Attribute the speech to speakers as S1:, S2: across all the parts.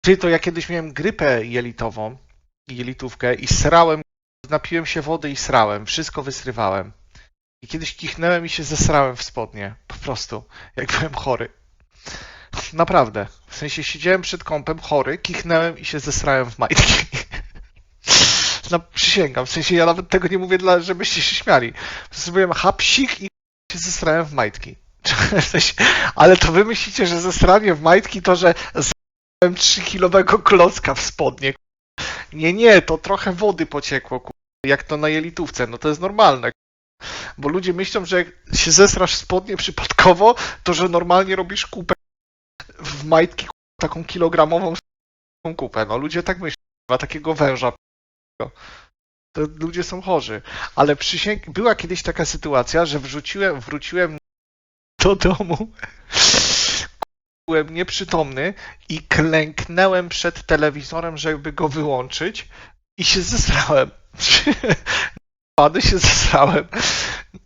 S1: Ty, to ja kiedyś miałem grypę jelitową, jelitówkę i srałem, napiłem się wody i srałem, wszystko wysrywałem. I kiedyś kichnąłem i się zesrałem w spodnie, po prostu, jak byłem chory. Naprawdę. W sensie siedziałem przed kąpem chory, kichnąłem i się zesrałem w majtki. No, przysięgam, w sensie ja nawet tego nie mówię, dla, żebyście się śmiali. Zrobiłem hapsik i się zesrałem w majtki. Ale to wy myślicie, że zesranie w majtki to, że 3-kilowego klocka w spodnie. Nie, nie, to trochę wody pociekło, ku- jak to na jelitówce, no to jest normalne. Bo ludzie myślą, że jak się zesrasz w spodnie przypadkowo, to że normalnie robisz kupę w majtki taką kilogramową kupę. No ludzie tak myślą, ma takiego węża. To ludzie są chorzy. Ale przysięg... była kiedyś taka sytuacja, że wrzuciłem, wróciłem do domu, byłem nieprzytomny i klęknęłem przed telewizorem, żeby go wyłączyć i się zesrałem. Pady się zesrałem.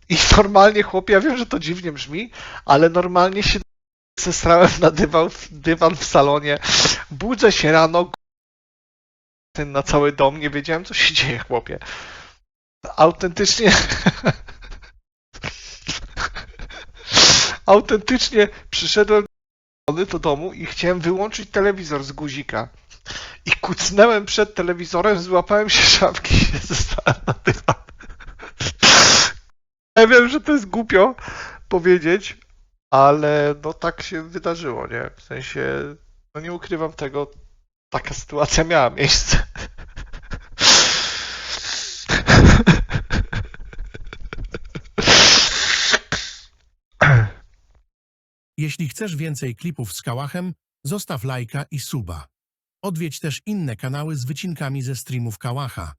S1: I normalnie, chłopie, ja wiem, że to dziwnie brzmi, ale normalnie się zesrałem na dywan, dywan w salonie. Budzę się rano, na cały dom, nie wiedziałem, co się dzieje, chłopie. Autentycznie... Autentycznie przyszedłem do domu i chciałem wyłączyć telewizor z guzika. I kucnęłem przed telewizorem, złapałem się szafki i się zesrałem na dywan. Ja wiem, że to jest głupio powiedzieć, ale no tak się wydarzyło, nie? W sensie, no nie ukrywam tego, taka sytuacja miała miejsce.
S2: Jeśli chcesz więcej klipów z Kałachem, zostaw lajka i suba. Odwiedź też inne kanały z wycinkami ze streamów Kałacha.